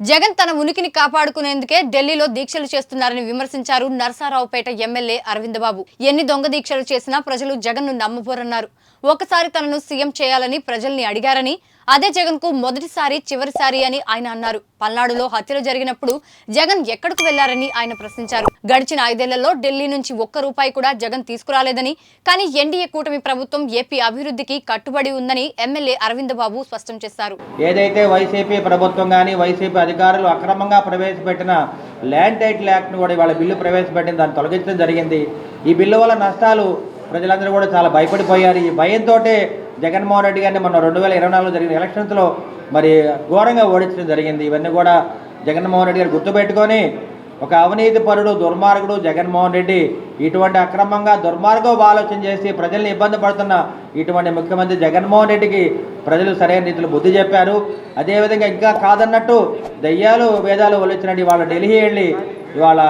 జగన్ తన ఉనికిని కాపాడుకునేందుకే ఢిల్లీలో దీక్షలు చేస్తున్నారని విమర్శించారు నరసారావుపేట ఎమ్మెల్యే అరవింద్ బాబు ఎన్ని దొంగ దీక్షలు చేసినా ప్రజలు జగన్ను నమ్మబోరన్నారు. ఒకసారి తనను సీఎం చేయాలని ప్రజల్ని అడిగారని అదే జగన్కు మొదటిసారి చివరిసారి అని ఆయన అన్నారు. పల్నాడులో హత్యలు జరిగినప్పుడు జగన్ ఎక్కడికి వెళ్ళారని ఆయన ప్రశ్నించారు. గడిచిన ఐదేళ్ళలో ఢిల్లీ నుంచి ఒక్క రూపాయి కూడా జగన్ తీసుకురాలేదని కానీ ఎన్డీఏ కూటమి ప్రభుత్వం ఏపీ అభివృద్ధికి కట్టుబడి ఉందని ఎమ్మెల్యే అరవింద్ బాబు స్పష్టం చేశారు. ఏదైతే వైసీపీ ప్రభుత్వం కానీ వైసీపీ అధికారులు అక్రమంగా ప్రవేశపెట్టిన ల్యాండ్ టైటిల్ యాక్ట్ను కూడా ఇవాళ బిల్లు ప్రవేశపెట్టిన దాన్ని తొలగించడం జరిగింది. ఈ బిల్లు వల్ల నష్టాలు ప్రజలందరూ కూడా చాలా భయపడిపోయారు. ఈ భయంతో జగన్మోహన్ రెడ్డి గారిని మొన్న రెండు వేల ఇరవై నాలుగులో జరిగిన ఎలక్షన్స్లో మరి ఘోరంగా ఓడించడం జరిగింది. ఇవన్నీ కూడా జగన్మోహన్ రెడ్డి గారు గుర్తుపెట్టుకొని ఒక అవినీతి పరుడు దుర్మార్గుడు జగన్మోహన్ రెడ్డి ఇటువంటి అక్రమంగా దుర్మార్గం ఆలోచన చేసి ప్రజల్ని ఇబ్బంది పడుతున్న ఇటువంటి ముఖ్యమంత్రి జగన్మోహన్ రెడ్డికి ప్రజలు సరైన రీతిలో బుద్ధి చెప్పారు. అదేవిధంగా ఇంకా కాదన్నట్టు దయ్యాలు వేదాలు ఒలిచినట్టు ఇవాళ ఢిల్లీ వెళ్ళి ఇవాళ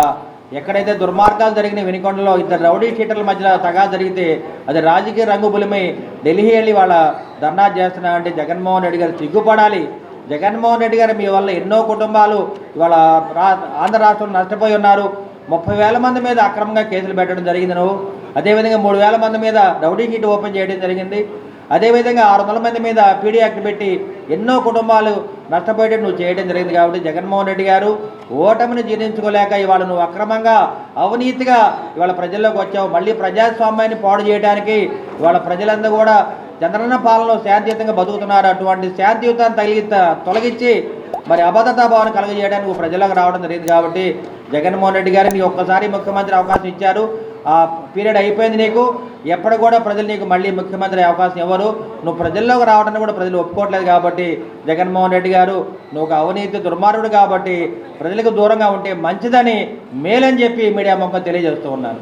ఎక్కడైతే దుర్మార్గాలు జరిగిన వినికొండలో ఇద్దరు రౌడీ షీటర్ల మధ్యలో తగా జరిగితే అది రాజకీయ రంగు బులిమై ఢిల్లీ వెళ్ళి వాళ్ళ ధర్నా చేస్తున్నారంటే జగన్మోహన్ రెడ్డి గారు సిగ్గుపడాలి. జగన్మోహన్ రెడ్డి గారు మీ వల్ల ఎన్నో కుటుంబాలు ఇవాళ రా ఆంధ్ర రాష్ట్రంలో నష్టపోయి ఉన్నారు. ముప్పై వేల మంది మీద అక్రమంగా కేసులు పెట్టడం జరిగింది నువ్వు. అదేవిధంగా మూడు వేల మంది మీద రౌడీ షీట్ ఓపెన్ చేయడం జరిగింది. అదేవిధంగా ఆరు వందల మంది మీద పీడీ యాక్ట్ పెట్టి ఎన్నో కుటుంబాలు నష్టపోయేటట్టు నువ్వు చేయడం జరిగింది కాబట్టి జగన్మోహన్ రెడ్డి గారు ఓటమిని జీర్ణించుకోలేక ఇవాళ నువ్వు అక్రమంగా అవినీతిగా ఇవాళ ప్రజల్లోకి వచ్చావు. మళ్ళీ ప్రజాస్వామ్యాన్ని పాడు చేయడానికి ఇవాళ ప్రజలందరూ కూడా చంద్రన్న పాలనలో శాంతియుతంగా బతుకుతున్నారు. అటువంటి శాంతియుతాన్ని తగిలి తొలగించి మరి అభద్రతా భావన కలుగజేయడానికి నువ్వు ప్రజలకు రావడం జరిగింది కాబట్టి జగన్మోహన్ రెడ్డి గారిని ఒక్కసారి ముఖ్యమంత్రి అవకాశం ఇచ్చారు. ఆ పీరియడ్ అయిపోయింది నీకు. ఎప్పుడు కూడా ప్రజలు నీకు మళ్ళీ ముఖ్యమంత్రి అవకాశం ఇవ్వరు. నువ్వు ప్రజల్లోకి రావడానికి కూడా ప్రజలు ఒప్పుకోవట్లేదు కాబట్టి జగన్మోహన్ రెడ్డి గారు నువ్వు అవినీతి దుర్మార్గుడు కాబట్టి ప్రజలకు దూరంగా ఉంటే మంచిదని మేలని చెప్పి మీడియా ముఖం తెలియజేస్తూ ఉన్నాను.